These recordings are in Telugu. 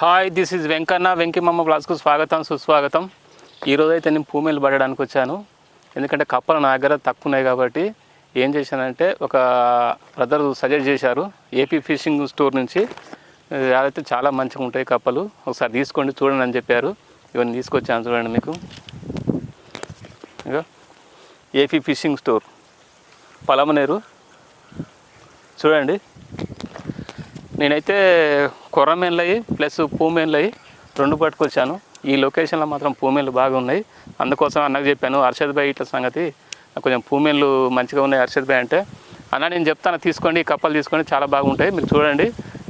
Hi this is Venkanna Venkimamma బ్లాగ్స్కు స్వాగతం సుస్వాగతం ఈరోజు అయితే నేను భూమిలు పడడానికి వచ్చాను. ఎందుకంటే కప్పలు నా దగ్గర తక్కువ ఉన్నాయి కాబట్టి ఏం చేశానంటే ఒక బ్రదర్ సజెస్ట్ చేశారు ఏపీ ఫిషింగ్ స్టోర్ నుంచి. అయితే చాలా మంచిగా ఉంటాయి కప్పలు. ఒకసారి తీసుకోండి చూడండి అని చెప్పారు. ఇవన్నీ తీసుకొచ్చాను చూడండి మీకు. ఇక ఏపీ ఫిషింగ్ స్టోర్ పలమనేరు. చూడండి. నేనైతే కొర్రమేన్లయి ప్లస్ పూమేన్లయి రెండు పట్టుకొచ్చాను. ఈ లొకేషన్లో మాత్రం పూమేన్లు బాగా ఉన్నాయి. అందుకోసం అన్నకు చెప్పాను హర్షద్ భాయ్ ఇట్లా సంగతి. కొంచెం పూమేన్లు మంచిగా ఉన్నాయి హర్షద్ భాయ్ అంటే. అన్న నేను చెప్తాను తీసుకోండి కప్పలు తీసుకోండి చాలా బాగుంటాయి మీరు చూడండి.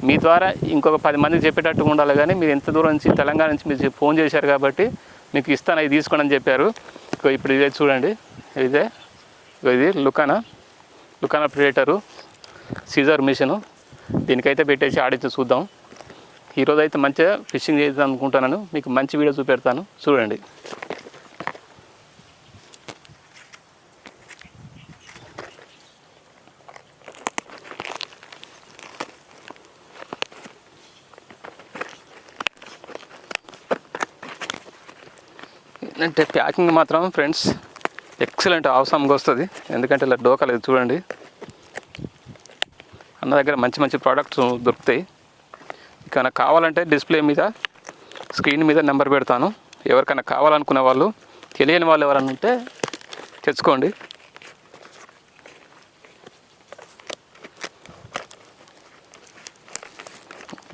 మీ ద్వారా ఇంకొక పది మందికి చెప్పేటట్టుగా ఉండాలి కానీ మీరు ఎంత దూరం నుంచి తెలంగాణ నుంచి మీరు ఫోన్ చేశారు కాబట్టి మీకు ఇస్తాను ఇది తీసుకోండి అని చెప్పారు. ఇప్పుడు ఇదే చూడండి ఇదే. ఇది లుకానా. లుకానా ప్రిడేటరు సీజర్ మిషను దీనికైతే పెట్టేసి ఆడిచ్చి చూద్దాం. ఈరోజు అయితే మంచిగా ఫిషింగ్ చేద్దాం అనుకుంటున్నాను మీకు మంచి వీడియో చూపెడతాను. చూడండి. అంటే ప్యాకింగ్ మాత్రం ఫ్రెండ్స్ ఎక్సలెంట్ అవసరంగా వస్తుంది. ఎందుకంటే ఇలా డోకలేదు చూడండి. అన్న దగ్గర మంచి మంచి ప్రోడక్ట్స్ దొరుకుతాయి. ఇక కావాలంటే డిస్ప్లే మీద స్క్రీన్ మీద నెంబర్ పెడతాను. ఎవరికైనా కావాలనుకునే వాళ్ళు తెలియని వాళ్ళు ఎవరైనా ఉంటే తెచ్చుకోండి.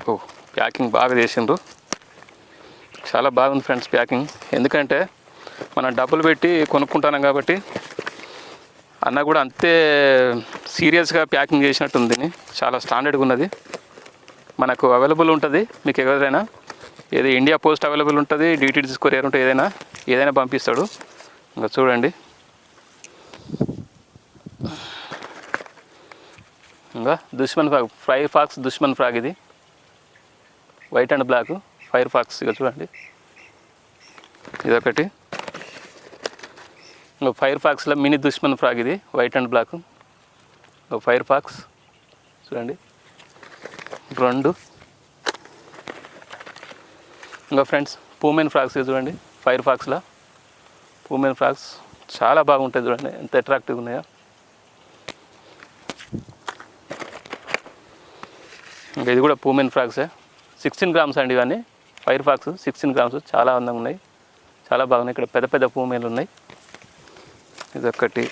ఓ ప్యాకింగ్ బాగా చేసిండ్రు. చాలా బాగుంది ఫ్రెండ్స్ ప్యాకింగ్. ఎందుకంటే మనం డబ్బులు పెట్టి కొనుక్కుంటున్నాం కాబట్టి అన్న కూడా అంతే సీరియస్గా ప్యాకింగ్ చేసినట్టు ఉంది చాలా స్టాండర్డ్గా ఉన్నది. మనకు అవైలబుల్ ఉంటుంది. మీకు ఎవరైనా ఏది ఇండియా పోస్ట్ అవైలబుల్ ఉంటుంది డిటీడీస్ కొరియర్ ఉంటుంది ఏదైనా ఏదైనా పంపిస్తాడు. ఇంకా చూడండి. ఇంకా దుష్మన్ ఫ్రాగ్ ఫైర్ ఫాక్స్ దుష్మన్ ఫ్రాగ్ ఇది. White and black fire fox ఇక చూడండి. ఇదొకటి. ఇంకా ఫైర్ ఫాక్స్లో మినీ దుష్మన్ ఫ్రాగ్ ఇది white and black fire fox చూడండి. రెండు. ఇంకా ఫ్రెండ్స్ పూమెన్ ఫ్రాక్స్ చూడండి. ఫైర్ ఫాక్స్లో. పూమెన్ ఫ్రాక్స్ చాలా బాగుంటాయి చూడండి. ఎంత అట్రాక్టివ్గా ఉన్నాయో. ఇంకా ఇది కూడా పూమెన్ ఫ్రాక్సే. సిక్స్టీన్ గ్రామ్స్ అండి ఇవన్నీ. ఫైర్ ఫాక్స్ సిక్స్టీన్ గ్రామ్స్ చాలా అందంగా ఉన్నాయి. చాలా బాగున్నాయి. ఇక్కడ పెద్ద పెద్ద పూమెన్లు ఉన్నాయి. ఇది ఒక్కటి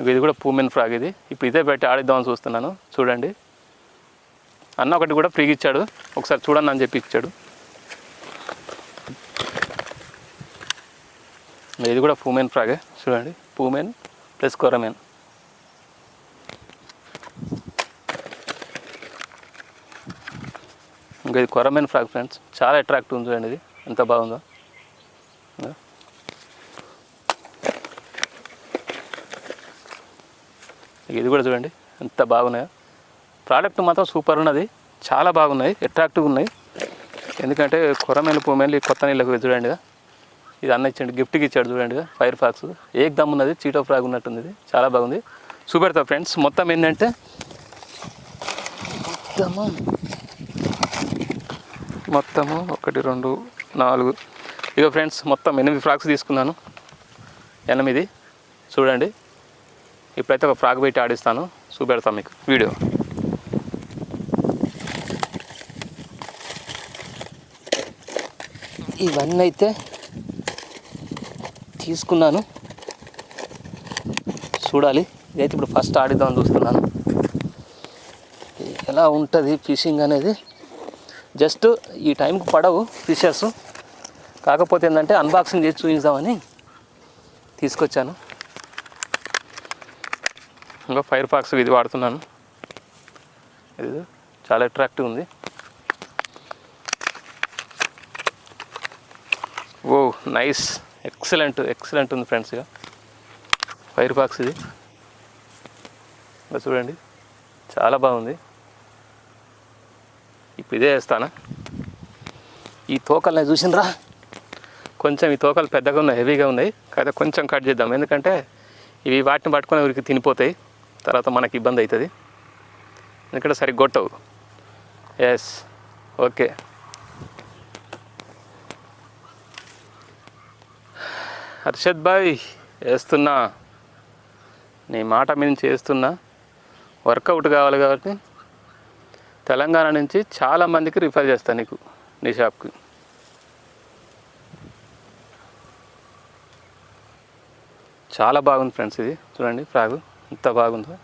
ఇది కూడా పూమెన్ ఫ్రాగ్ ఇది. ఇప్పుడు ఇదే పెట్టి ఆడిద్దామని చూస్తున్నాను. చూడండి. అన్న ఒకటి కూడా ఫ్రీగా ఇచ్చాడు. ఒకసారి చూడండి అని చెప్పి ఇచ్చాడు. ఇది కూడా పూమెన్ ఫ్రాగే. చూడండి. పూమెన్ ప్లస్ కొరమెన్. ఇంకా ఇది కొరమెన్ ఫ్రాగ్ ఫ్రెండ్స్. చాలా అట్రాక్టివ్ ఉంది చూడండి ఇది. ఎంత బాగుందో. ఇది కూడా చూడండి. ఎంత బాగున్నాయో. ప్రోడక్ట్ మాత్రం సూపర్ ఉన్నది. చాలా బాగున్నాయి అట్రాక్టివ్ ఉన్నాయి. ఎందుకంటే కొరమేలు పూమేలు కొత్త నీళ్ళకు చూడండి ఇది అన్న ఇచ్చాడు గిఫ్ట్కి ఇచ్చాడు చూడండి ఫైర్ ఫాక్స్ ఏక్ దమ్ ఉన్నది? చీటో ఫ్రాగ్ ఉన్నట్టుంది ఇది చాలా బాగుంది. చూపెడతా ఫ్రెండ్స్ మొత్తం ఏంటంటే మొత్తము మొత్తము ఒకటి రెండు నాలుగు. ఇక ఫ్రెండ్స్ మొత్తం ఎనిమిది ఫ్రాక్స్ తీసుకున్నాను. ఎనిమిది. చూడండి. ఇప్పుడైతే ఒక ఫ్రాక్ పెట్టి ఆడిస్తాను. చూపెడతాను మీకు. వీడియో ఇవన్నీ అయితే తీసుకున్నాను. చూడాలి. ఇదైతే ఇప్పుడు ఫస్ట్ ఆడిద్దామని చూస్తున్నాను. ఎలా ఉంటుంది ఫిషింగ్ అనేది? జస్ట్ ఈ టైంకి పడవు ఫిషెస్ కాకపోతే ఏంటంటే అన్బాక్సింగ్ చేసి చూపిద్దామని తీసుకొచ్చాను. ఇంకా ఫైర్ ఫాక్స్ ఇది వాడుతున్నాను. ఇది చాలా అట్రాక్టివ్ ఉంది. ఓ నైస్ ఎక్సలెంట్ ఎక్సలెంట్ ఉంది ఫ్రెండ్స్ ఇక. ఫైర్ బాక్స్ ఇది. చూడండి. చాలా బాగుంది. ఇప్పుడు ఇదే వేస్తానా? ఈ తోకల్ని చూసినరా కొంచెం ఈ తోకలు పెద్దగా ఉన్నాయి హెవీగా ఉన్నాయి. కాకపోతే కొంచెం కట్ చేద్దాం. ఎందుకంటే ఇవి వాటిని పట్టుకొని ఊరికి తినిపోతాయి. తర్వాత మనకి ఇబ్బంది అవుతుంది. ఎందుకంటే సరిగ్గా కొట్టవు ఎస్ ఓకే హర్షద్ భాయ్ వేస్తున్నా నీ మాట మీద నుంచి వేస్తున్నా వర్కౌట్ కావాలి కాబట్టి తెలంగాణ నుంచి చాలా మందికి రిఫర్ చేస్తాను నీకు నీ షాప్కి. చాలా బాగుంది ఫ్రెండ్స్ ఇది. చూడండి ఫ్రాగు ఎంత బాగుందో.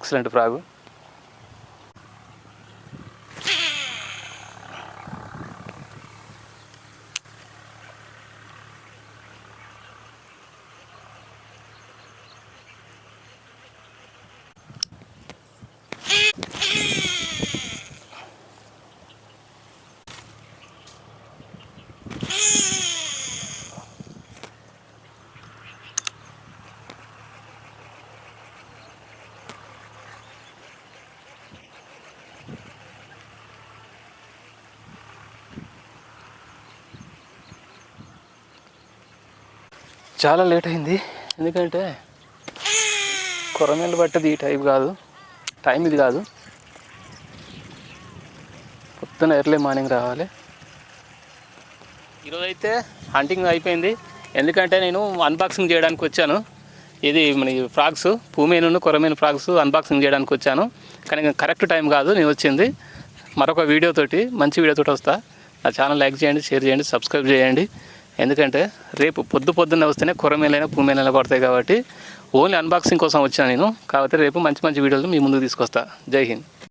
Excellent frog. చాలా లేట్ అయింది. ఎందుకంటే కొరమేలు పట్టేది ఈ టైప్ కాదు. టైం ఇది కాదు. పొద్దున ఎర్లీ మార్నింగ్ రావాలి. ఈరోజైతే హంటింగ్ అయిపోయింది. ఎందుకంటే నేను అన్బాక్సింగ్ చేయడానికి వచ్చాను. ఇది మన ఫ్రాక్స్ పూమేను కొరమేను ఫ్రాక్స్ అన్బాక్సింగ్ చేయడానికి వచ్చాను. కానీ కరెక్ట్ టైం కాదు నేను వచ్చింది. మరొక వీడియోతోటి మంచి వీడియోతోటి వస్తా. నా ఛానల్ లైక్ చేయండి షేర్ చేయండి సబ్స్క్రైబ్ చేయండి. ఎందుకంటే రేపు పొద్దు పొద్దున్న వస్తేనే కొరమేలైనా పూమేలైనా పడతాయి కాబట్టి ఓన్లీ అన్బాక్సింగ్ కోసం వచ్చాను నేను. కాబట్టి రేపు మంచి మంచి వీడియోలు మీ ముందుకు తీసుకొస్తా. జై హింద్.